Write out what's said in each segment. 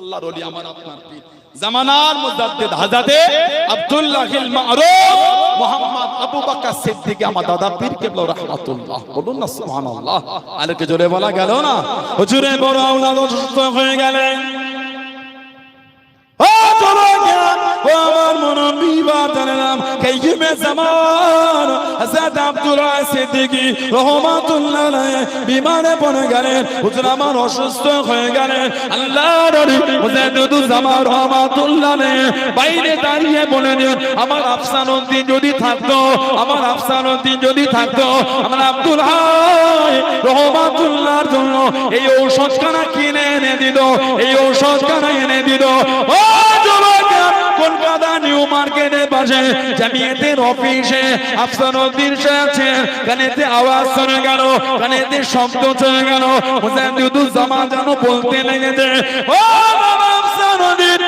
আল্লাহর ওলি আমার আপনার পীর। জামানার মুজাদ্দিদ হাজাতে আব্দুল্লাহিল মারুফ মোহাম্মদ আবু বকর সিদ্দিক, আমার দাদা পীর কেবলা রাহমাতুল্লাহ। বলুন না, সুবহানাল্লাহ। আলোকে জোরে বলা গেল না? হুজুরে বড় আওলাদ অসুস্থ হয়ে গেলেন। বাজানাম, কাইয়িমে জামান, হযরত আব্দুল্লাহ সিদ্দিকী রহমাতুল্লাহ আলাইহি বিমারে পড়ে গেলেন। হুজুর আমার অসুস্থ হয়ে গেলেন। আল্লাহর নবী জামান রহমাতুল্লাহ আলাইহি বাইরে দাঁড়িয়ে বলেন, আমার আফসানুদ্দিন যদি থাকতো, আমার আফসানুদ্দিন যদি থাকতো, আমার আব্দুল্লাহ রহমাতুল্লাহর জন্য এই ঔষধখানা কিনে এনে দিত এই ঔষধখানা এনে দিত ও কলকাতা নিউ মার্কেটের পাশে জামিয়াতের অফিসে আফসান উদ্দিন সাহেব কানেতে আওয়াজ শুনে গেল কানেতে শব্দ শুনে গেল। হোসেন জামা যেন বলতে লেগেছে, ও বাবা আফসানুদ্দিন এই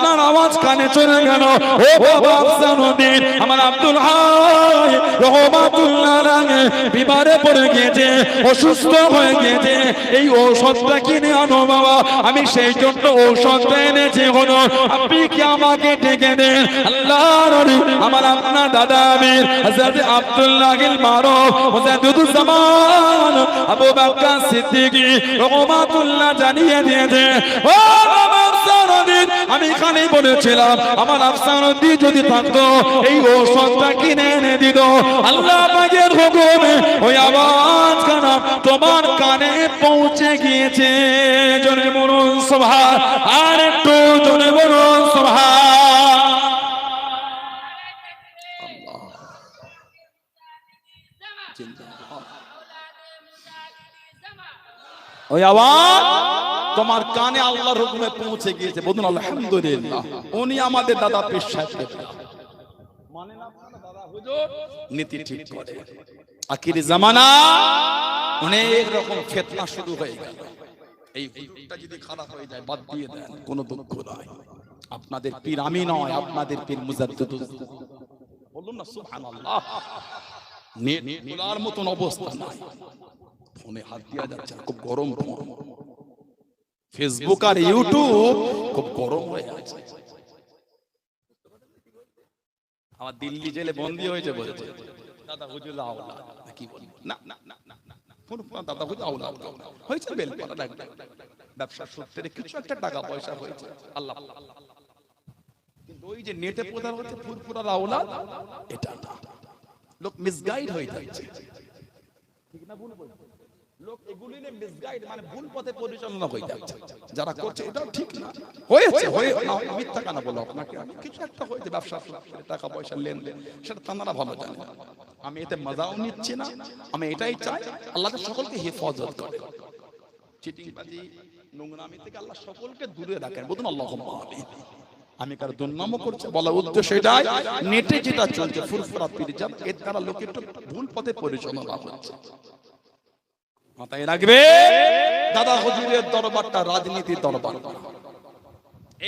আপনার আওয়াজ কানে চলে গেল। ও বাবা আফসানুদ্দিন, আমার আব্দুল হাই, রহমাতুল্লাহ আলাইহি বিমারে পড়ে গিয়েছে, অসুস্থ হয়ে গিয়েছে। এই ঔষধটা কিনে আনো বাবা, আমি সেই জন্য ঔষধটা এনেছি হলো আপনি কি আমাকে ডেকে দেন? আল্লাহর আমার আপনার দাদা আমির, হযরত আব্দুল্লাহিল মারুফ মুজাদ্দিদুজ জামান আবু বকর সিদ্দিকী, রহমাতুল্লাহ জানিয়ে দিয়েছে। ও বাবা! আমি এখানেই বলেছিলাম, আমার যদি থাকতো, এই ঔষধটা কিনে এনে আল্লাহ হুকুমে ওই আওয়াজ তোমার কানে পৌঁছে গিয়েছে। জনে মরুন সভা আর একটু জনে মরুন সভা ওই আওয়াজ তোমার কানে আল্লাহর হুকুমে পৌঁছে গিয়েছে। বলুন আলহামদুলিল্লাহ। উনি আমাদের দাদা পীর সাহেব। মানে না মানে দাদা হুজুর। নীতি ঠিক করে। আখির জামানা অনেক রকম ফেতনা শুরু হয়ে গেল। এই হুজুরটা যদি খারাপ হয়ে যায় বাদ দিয়ে দেন। কোনো দুঃখ নয় আপনাদের পীর আমি নয় আপনাদের পীর মুজাদ্দিদ। বলুন না সুবহানাল্লাহ। নেট খোলার মতন অবস্থা নাই। ফোনে হাত দেওয়া যাচ্ছে খুব গরম ফোন। ফেসবুক আর ইউটিউব খুব গরম হয়ে আছে। আমার দিল্লি জেলে বন্দি হয়েছে বলেছে দাদা হুজুর আওলা কি না না না না দাদা হুজুর আওলা। হয়েছে সূত্রে কিছু একটা টাকা পয়সা হয়েছে। আল্লাহ আল্লাহ। কিন্তু ওই যে নেটে প্রধান হচ্ছে ফুরফুরার আওলা এটা লোক মিসগাইড হয়ে যাচ্ছে। ঠিক না ভুল বলছি? লোক এগুলি মিসগাইড মানে ভুল পথে পরিচালনা হয়ে যারা করছে এটাও ঠিক না। হয়েছে হয়ে মিথ্যা কেন বলো আপনাকে? আমি কিছু একটা হয়েছে ব্যবসা টাকা পয়সা লেনদেন সেটা তারা ভালো জানে আমি এতে মজাও নিচ্ছি না। আমি এটাই চাই আল্লাহ সকলকে হেফাজত করে। চিটিংবাজি নোংরামি থেকে আল্লাহ সকলকে দূরে রাখেন। বলুন আল্লাহ আমি কারও দুর্নামও করছে বলা উদ্দেশ্য এটাই। নেটে যেটা চলছে ফুরফুরা পিরিজাম এর দ্বারা লোকের ভুল পথে পরিচালনা হচ্ছে। মাথায় রাখবে। দাদা হুজুরের দরবারটা রাজনীতির দরবার।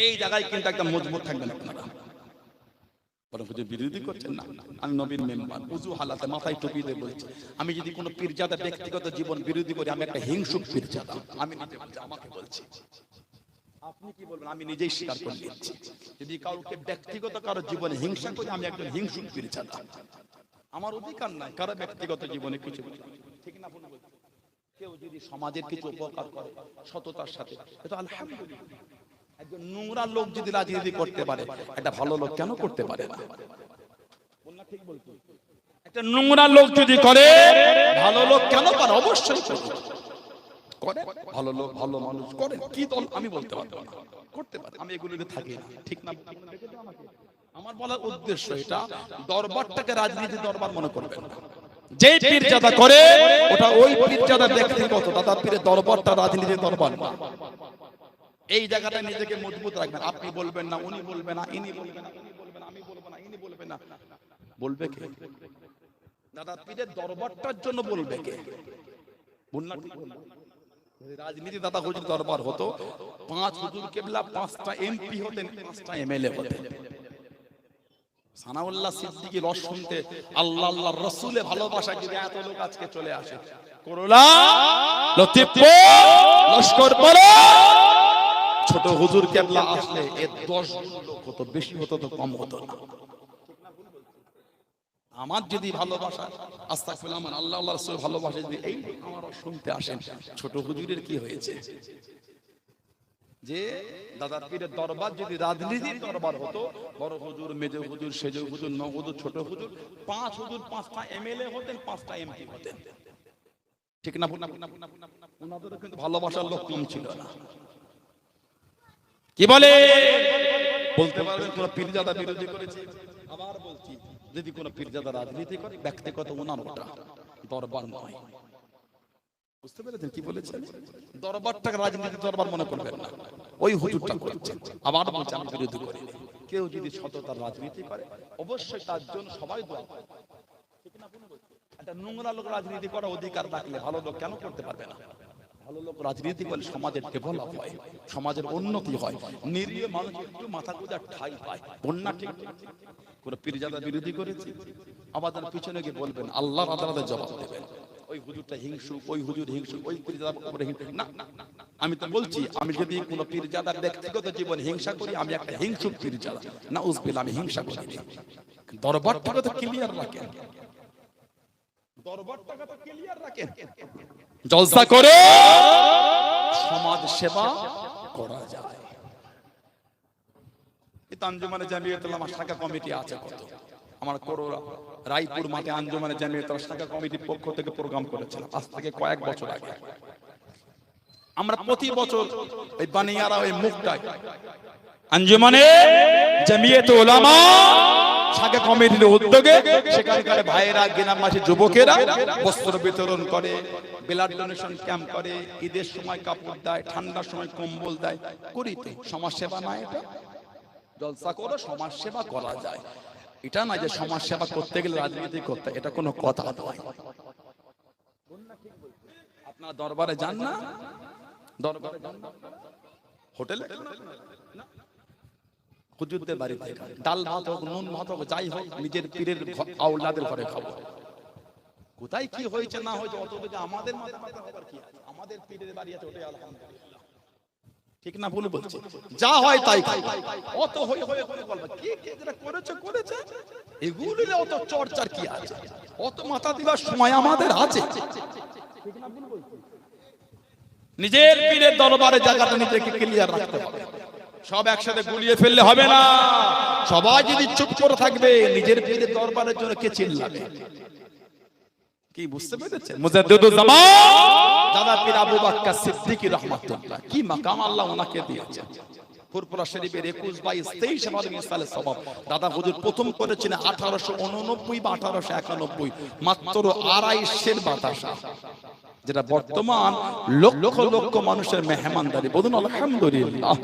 এই জায়গায় কিন্তু একটা মজবুত থাকবেন আপনারা। হুজুর বিরোধী করছেন না। আমি উজু হালাতে মাথায় টুপি দিয়ে আমি যদি কোনো পীরজাদা ব্যক্তিগত জীবন বিরোধী করি, আমি একটা হিংসুক পীরজাদা। আমি নিজে আমাকে বলছি। আপনি কি বলবেন? আমি নিজেই স্বীকার করে নিচ্ছি। যদি কাউকে ব্যক্তিগত কারও জীবনে হিংসা করি, আমি একজন হিংসুক পীরজাদা। আমার অধিকার নাই, কারও ব্যক্তিগত জীবনে কিছু। ঠিক না? কেউ যদি সমাজের কিছু উপকার করে, সততার সাথে। একজন নোংরা লোক যদি রাজনীতি করতে পারে, একটা ভালো লোক কেন করতে পারে ঠিক বলতো একটা নোংরা লোক যদি করে, ভালো লোক কেন অবশ্যই করে। ভালো লোক, ভালো মানুষ করে? কি দল? আমি বলতে পারব না। করতে পারে। আমি এগুলোতে থাকি না। ঠিক না? আমার বলার উদ্দেশ্য এটা, দরবারটাকে রাজনীতি দরবার মনে করবেন না। যে পীরজাদা করে ওটা ওই পীরজাদা ব্যক্তিগত দাদা পীরের দরবারটা রাজনীতির দরবার এই জায়গাটা নিজেকে মজবুত রাখবেন। আপনি বলবেন না উনি বলবেন না ইনি বলবেন না উনি বলবেন না, আমি বলব না ইনি বলবেন না। বলবে কে? দাদা পীরের দরবারটার জন্য বলবে কে? বললাম ঠিক? রাজনীতি দাদা হুজুর দরবার হতো পাঁচ হুজুর কেবলা পাঁচটা এমপি হতেন পাঁচটা এমএলএ হতেন। সানাউল্লাহ সিদ্দিকি রস শুনতে আল্লাহ আল্লাহ রসুলে ভালোবাসা যদি এত লোক আজকে চলে আসে? করোলা লস্কর পরে। ছোট হুজুর কেবলা আসলে এর দশ লোক হতো, বেশি হতো তো কম হতো না। আমার যদি ভালোবাসা, আস্তাগফিরুল্লাহ আমার আল্লাহ আল্লাহ রাসূল ভালোবাসা যদি এই আমার শুনতে আসেন, ছোট হুজুরের কি হয়েছে? যে দাদার পীরের দরবার যদি রাজনীতির দরবার হতো, বড় হুজুর, মেজে হুজুর, সেজ হুজুর ন ছোট হুজুর, পাঁচ হুজুর, পাঁচটা এমএলএ হতেন, পাঁচটা এমপি হতেন। ঠিক না ওনাদেরও কিন্তু ভালোবাসার লোক কম ছিল না। কি বলে? বলতে পারবেন কোন পীরজাদা বিরোধী করেছে? আবার বলছি, যদি কোন পীরজাদা রাজনীতি করে, ব্যক্তিগত ওনার ওটা দরবার নয়। বুঝতে পেরেছেন কি বলেছেন? দরবারটাকে রাজনীতি দরবার মনে করবেন না। ওই হুজুরটা করছেন। আবার বলছে আমি বিরোধী করি কেউ যদি সততার রাজনীতি করে অবশ্যই তার জন্য সবাই দোয়া করে? একটা নোংরা লোক রাজনীতি করার অধিকার রাখলে ভালো লোক কেন করতে পারবে না? ভালো লোক রাজনীতি করলে সমাজের ডেভেলপ হয় সমাজের উন্নতি হয়। নিরীহ মানুষ একটু মাথা গোজার ঠাই পায়। বন্যা ঠিক কোন পীরজাদা বিরোধী করেছে? আমাদের পিছনে গিয়ে বলবেন আল্লাহর আদালতে জবাব দেবেন হুজুরটা হিংসু ওই হুজুর হিংসু ওই পীরজাদা হিংসু না। আমি তো বলছি, আমি যদি পীরজাদার ব্যক্তিগত জীবন হিংসা করি, আমি একটা হিংসু পীরজাদা। না আমি হিংসা করি ক্লিয়ার রাখেন। ক্লিয়ার রাখেন। জলসা করে সমাজ সেবা করা যায়। এই তো আঞ্জুমানে জামিয়াতুল কমিটি আছে কত? আমার করোরা রায়পুর মাঠে আঞ্জুমানে জামিয়াতুল শাখা কমিটির পক্ষ থেকে প্রোগ্রাম করেছিলাম। আজ থেকে কয়েক বছর আগে। আমরা প্রতি বছর এই বানিয়ারা ওই মুখটাই আঞ্জুমানে জামিয়াত ওলামা শাখা কমিটির উদ্যোগে সেখানকার ভাইয়েরা গ্রামবাসী যুবকেরা বস্ত্র বিতরণ করে ব্লাড ডোনেশন ক্যাম্প করে, ঈদের সময় কাপড় দেয়, ঠান্ডার সময় কম্বল দেয়। করি তো সমাজ সেবা না এটা? জলসা করে সমাজ সেবা করা যায়। এটা না যে সমাজ সেবা করতে গেলে রাজনীতি করতে, এটা কোনো কথা আপনার দরবারে যান না? দরবারে হোটেলে? হুজুরদের বাড়িতে ডাল ভাত হোক, নুন ভাত হোক, যাই হোক, নিজের পীরের আওলাদের ঘরে খাব। কোথায় কি হয়েছে না হয়েছে, অত আমাদের? আমাদের পীরের বাড়ি আছে, ওটাই আলহামদুলিল্লাহ। ঠিক না ভুল বলছে। যা হয় তাই অত হয়ে হয়ে করে বলবে। কি কি যেটা করেছে করেছে। এগুলি অত চর্চার কি আছে? অত মাথা দিবার সময় আমাদের আছে। নিজের পীরের দরবারে জায়গাটা নিজেকে ক্লিয়ার রাখতে হবে। সব একসাথে গুলিয়ে ফেললে হবে না। সবাই যদি চুপ করে থাকবে নিজের পীরের দরবারের জন্য কে চিল্লাবে? কি বুঝতে পেরেছেন? মুজাদ্দিদুল জামান দাদা পীর আবু বাক্কা সিদ্দিকী রহমাতুল্লাহ কি মাকাম আল্লাহ ওনাকে দিয়েছেন। ফুরফুরা শরীফের একুশ বাইশ তেইশ আমার মিসালের স্বভাব দাদা হুজুর প্রথম করেছিলেন আঠারোশো উননব্বই বা আঠারোশো একানব্বই মাত্র আড়াইশের বাতাসা। যেটা বর্তমান লক্ষ লক্ষ মানুষের মেহমানদারি। বলুন, আলহামদুলিল্লাহ।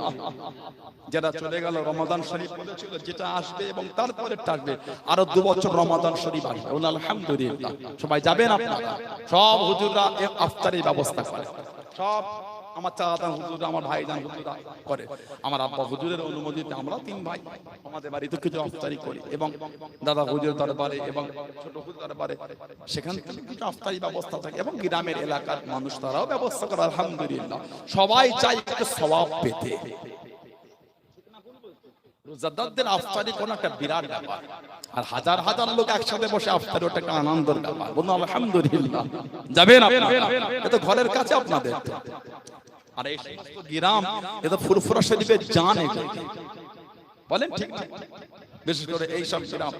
যারা চলে গেল রমাদান শরীফ বলেছিল, যেটা আসবে এবং তারপরে আসবে আরও দু বছর রমাদান শরীফ আসবে। বলুন, আলহামদুলিল্লাহ। সবাই যাবেন আপনারা? সব হুজুররা আফতারের ব্যবস্থা করে। সব আমার চাচা হুজুর, আমার ভাইজান হুজুরা করে। আমার আব্বা হুজুরের অনুমতিতে আমরা তিন ভাই আমাদের বাড়িতে কিছু আফতারি করি এবং দাদা হুজুর দরবারে এবং ছোট হুজুর দরবারে সেখান থেকে কিছু আফতারি ব্যবস্থা থাকে এবং গ্রামের এলাকার মানুষ তারাও ব্যবস্থা করে, আলহামদুলিল্লাহ। সবাই চাই একটা স্বভাব পেতে। রোজাদারদের আফতারি কোন একটা বিরাট ব্যাপার। আর হাজার হাজার লোক একসাথে বসে আফতারি, ওটা একটা আনন্দের ব্যাপার। বলুন, আলহামদুলিল্লাহ। যাবেন এটা ঘরের কাছে আপনাদের। আর এই সমস্ত গ্রাম এটা ফুরফুরা শরীফের জান। বলেন ঠিক বিশেষ করে এই সব গ্রাম।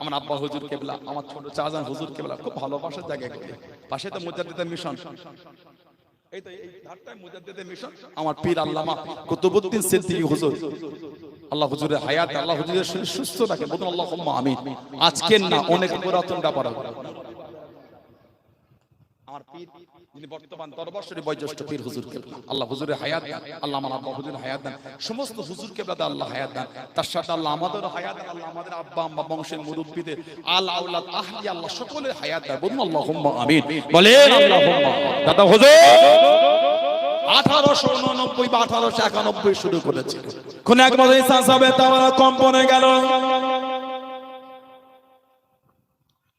আমার আব্বা হুজুর কেবলা আমার ছোট চাচান হুজুর কেবলা খুব ভালোবাসার জায়গা এগুলি। পাশে তো মুজাদ্দিদ মিশন। এই তো এই ধারটায় মিশন। আমার পীর আল্লামা কুতুবউদ্দিন সিদ্দিকী হুজুর। আল্লাহ হুজুরের হায়াত আল্লাহ হুজুরের শরীর সুস্থ রাখে বলুন আমিন। আজকের না অনেক পুরাতন ব্যাপার। আমার পীর, যিনি বর্তমান বয়োজ্যেষ্ঠ পীর হুজুর। আল্লাহ হায়াত দেন, আল্লাহ আমার হায়াত দেন, সমস্ত হুজুর আল্লাহ হায়াত দেন। তার সাথে আল্লাহ আমাদের হায়াত আল্লাহ আমাদের আব্বা আম্মা বংশের মুরব্বীদের আল আউলাদ আহলি আল্লাহ সকলের হায়াত দেন। বলুন আল্লাহুম্মা আমিন। বলেন আল্লাহুম্মা। দাদা হুজুর, আঠারোশো উননব্বই বা আঠারোশো একানব্বই শুরু করেছিল কোন এক মাঝে সাসাবে তাওয়ারা কম্পনে গেল।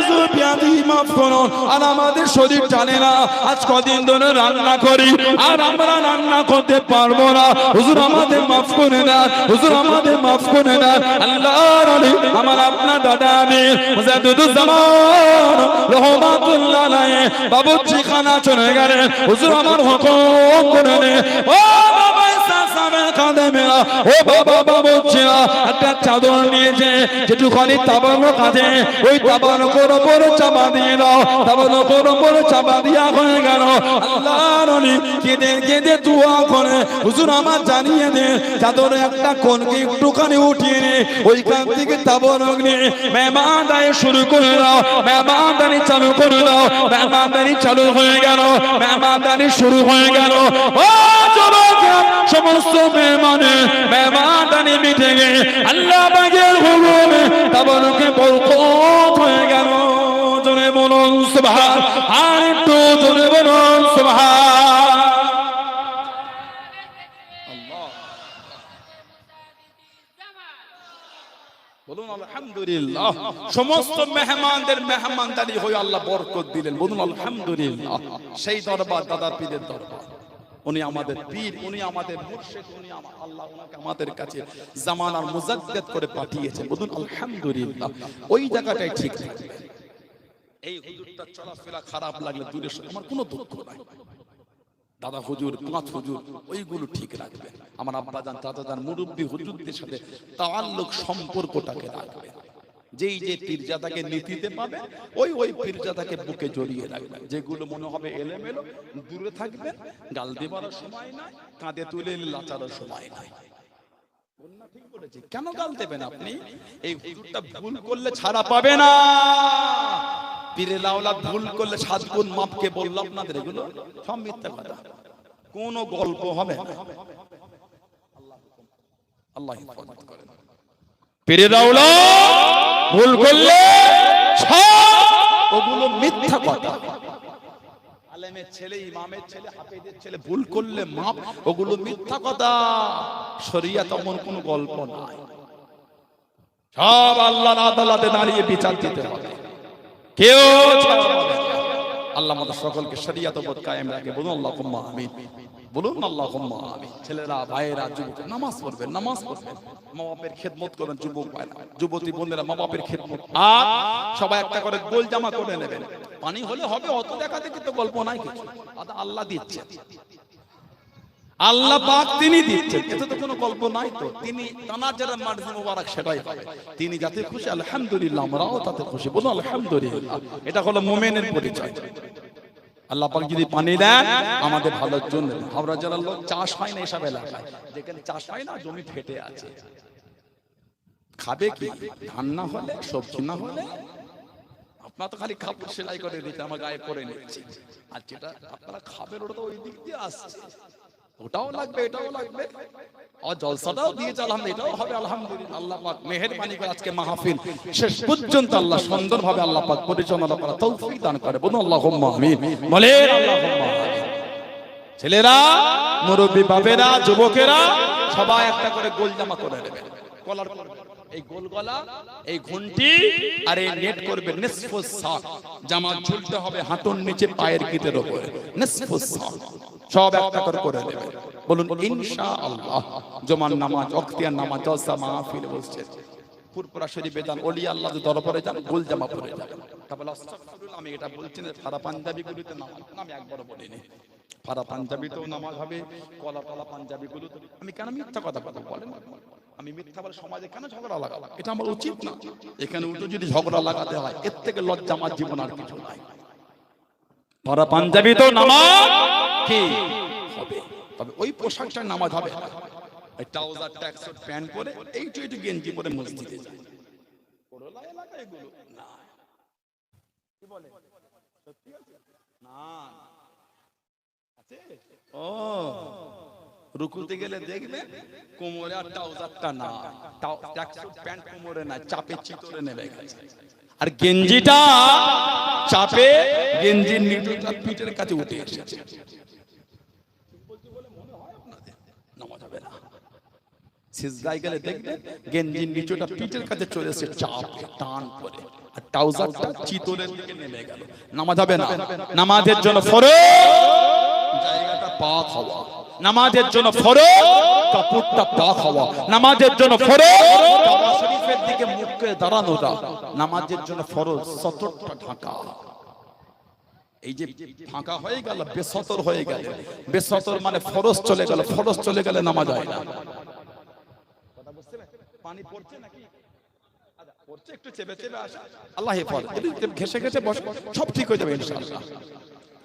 হুজুর পিয়াদি মাফ করুন আর আমাদের শরীর না আজ কদিন ধরে রান্না করি, আর আমরা রান্না করতে পারব না। হুজুর, আমাদের মাফ করে না হুজুর, আমাদের মাফ করে না আল্লাহর অলি আমার আপনার দাদা আমি রহমাতুল্লাহ খানা চলে গেলেন। হুজুর, আমার হুকুম করে ও ও বাবা একটা চাদর তাবানো ওই চাপা দিয়ে দাও। চাপা দিয়া হয়ে গেল। শুরু করে দাও, মেহমানদারি চালু করে দাও, মেহমানদারি চালু হয়ে গেল, মেহমানদারি শুরু হয়ে গেল। সমস্ত মেহমানে মেহমানদারি মিটে আল্লাহ বাগের বরকত হয়ে গেল। বলুন, সুবহান আর একটু বলুন সমস্ত মেহমানদের মেহমানদারি হয়ে আল্লাহ বরকত দিলেন। বলুন, আলহামদুলিল্লাহ। সেই দরবার দাদা পীরের দরবার। উনি আমাদের পীর, উনি আমাদের মুর্শিদ, উনি আমা- আল্লাহ ওনাকে আমাদের কাছে জামানার মুজাদ্দেদ করে পাঠিয়েছেন। বলুন, আলহামদুলিল্লাহ, ওই জায়গাটাই ঠিক এই হুজুরটা চলাফেরা খারাপ লাগলে দূরে আমার কোনো দুঃখ নাই। দাদা হুজুর, পাঁচ হুজুর, ওইগুলো ঠিক রাখবে। আমার আব্বা যান দাদা যান, মুরব্বী হুজুরদের সাথে তাআল্লুক সম্পর্কটাকে রাখবে। যেই যে পীরজাদাকে নীতিতে পাবে ওই ওই পীরজাদাকে বুকে জড়িয়ে রাখবে। যেগুলো মনে হবে এলেমেলো দূরে থাকবে গাল দেবার সময় নাই কাঁধে তুলে লাচারও সময় নাই। কেন গাল দেবেন আপনি? এই হুজুরটা ভুল করলে ছাড়া পাবে না। পীরে লাউলা ভুল করলে সাত গুণ মাপকে বলল আপনাদের এগুলো সব মিথ্যা কথা। কোন গল্প হবে না। আল্লাহ হেফাজত করেন। পীরে ভুল করলে ওগুলো মিথ্যা কথা। আলেমের ছেলে ইমামের ছেলে হাফেজের ছেলে ভুল করলে মাপ ওগুলো মিথ্যা কথা। শরিয়া তেমন কোনো গল্প নাই। সব আল্লাহর আদালতে দাঁড়িয়ে বিচার দিতে হবে। কেউ। আল্লাহ আমাদের সকলকে শরিয়াত বোধ কায়েম রাখে। বলুন আল্লাহ আমিন। বলুন আল্লাহ ছেলেরা, ভাইয়েরা, যুবক, নামাজ নামাজ মা বাপের খেদমত যুবক ভাইরা, যুবতী বোনেরা মা বাপের খেদমত। আর সবাই একটা করে গোল জামা করে নেবেন। পানি হলে হবে, অত দেখা দেখি তো গল্প নাই কিছু। আল্লাহ দিচ্ছে আল্লাহ পাক তিনি দিচ্ছেন। এতে তো কোনো গল্প নাই তো। তিনি তানার যারা মার্জি মোবারক সেটাই হবে। তিনি যাতে খুশি, আলহামদুলিল্লাহ, আমরাও তাতে খুশি। বলুন, আলহামদুলিল্লাহ। এটা হলো মোমেনের পরিচয়। আল্লাহ পাক যদি পানি দেন, আমাদের ভালোর জন্য হাওড়া জেলার লোক চাষ হয় না এসব এলাকায়। যেখানে চাষ হয় না, জমি ফেটে আছে। খাবে কি? ধান না হলে, সবজি না হলে? আপনার তো খালি কাপড় সেলাই করে দিতে, আমার গায়ে করে নিচ্ছি। আর যেটা আপনারা খাবেন, ওটা তো ওই দিক দিয়ে আসছে। ওটাও লাগবে, এটাও লাগবে। আর জলসাটাও দিয়েছে এটাও হবে, আলহামদুলিল্লাহ। আল্লাহ পাক করে আজকে মাহফিল শেষ পর্যন্ত আল্লাহ সুন্দরভাবে আল্লাহ পাক পরিচালনা করা তৌফিক দান করে বলুন, আল্লাহুম্মা আমিন। আল্লাহুম্মা ছেলেরা, মুরব্বী বাবেরা যুবকেরা, সবাই একটা করে গোল জামা করে নেবেন কলার এই গোল গলা, এই ঘন্টি আর এই নেট করবে নিসফু সাক জামা ঝুলতে হবে হাঁটুর নিচে পায়ের গিটের উপরে। নিসফু সাক সব একটা করে করে নেবে বলুন, ইনশাআল্লাহ। জমান নামাজ অক্তিয়ার নামাজ, জলসা, মাহফিল বসছে পুরপুরা শরীফে যান অলি আল্লাহ দরবারে যান, গোল জামা পরে যান। তারপরে আমি এটা বলছি না সারা পাঞ্জাবি গুলিতে নামাজ, আমি একবারও বলিনি। ফারা পাঞ্জাবিতেও নামাজ হবে কলা কলা পাঞ্জাবি গুলো আমি কেন মিথ্যা কথা কথা বলেন? আমি মিথ্যা বলে সমাজে কেন ঝগড়া লাগালাম এটা আমার উচিত না। এখানে উল্টো যদি ঝগড়া লাগাতে হয় এর থেকে লজ্জা আমার জীবন আর কিছু নাই। তো নামাজ? কি? হবে। তবে ওই পোশাকটা নামাজ হবে। এই ট্রাউজার প্যান্ট পরে এইটু এইটু গেঞ্জি পরে মসজিদে যায়। করলা এলাকা এগুলো? না। কি বলে? সত্যি আছে? না। রুকুতে গেলে কোমরে আর ট্রাউজারটা না প্যান্ট কোমরে না চাপে চিতরে গেছে আর গেঞ্জিটা চাপে গেঞ্জির নিটুটা পিঠের কাছে উঠে এসেছে নিচুটা কাছে চলে এসে চাপ টান আর নামাজ হবে না নামাজের জন্য পাক হওয়া নামাজের জন্য ফরজ কাপড়টা পাক হওয়া নামাজের জন্য ফরজ কাবা শরীফের দিকে দাঁড়ানোটা। নামাজের জন্য ফরজ সতরটা ঢাকা। এই যে ফাঁকা হয়ে গেল বেসতর হয়ে গেল। বেসতর মানে ফরজ চলে গেল ফরজ চলে গেলে নামাজ হয় না। পানি পড়ছে নাকি? আচ্ছা, পড়ছে একটু চেপে চেপে আসা। আল্লাহ ঘেসে ঘেসে বসে। সব ঠিক হয়ে যাবে ইনশাআল্লাহ।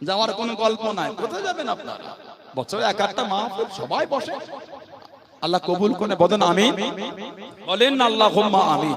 যাওয়ার কোনো গল্প নাই। কোথায় যাবেন আপনারা? বছরে এক একটা মা সবাই বসে। আল্লাহ কবুল করে বলেন আমি বলেন আল্লাহ আমি